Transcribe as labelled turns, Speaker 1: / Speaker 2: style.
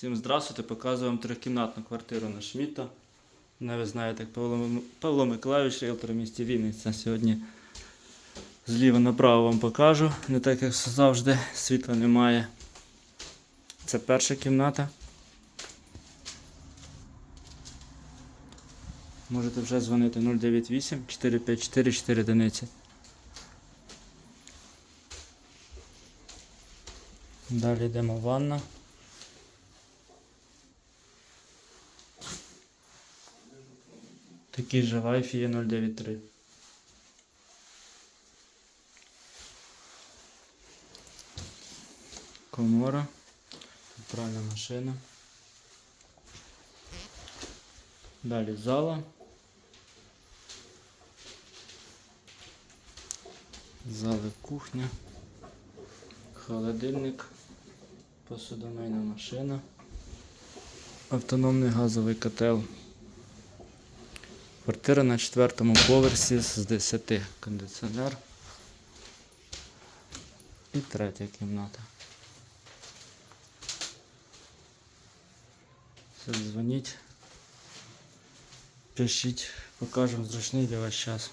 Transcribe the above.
Speaker 1: Всім здравствуйте, показую вам трьохкімнатну квартиру на Шміта. Не ви знаєте, як Павло, Павло Миколайович, ріелтор в місті Вінниця. Сьогодні зліва направо вам покажу. Не так як завжди, світла немає. Це перша кімната. Можете вже дзвонити 098 454 4 одиниці. Далі йдемо в ванна. Такий же Wi-Fi є 093. Комора. Пральна машина. Далі зала. Зали кухня. Холодильник. Посудомийна машина. Автономний газовий котел. Квартира на четвертому поверсі з 10 кондиціонер. І третя кімната. Дзвоніть. Пишіть, покажемо зручний для вас час.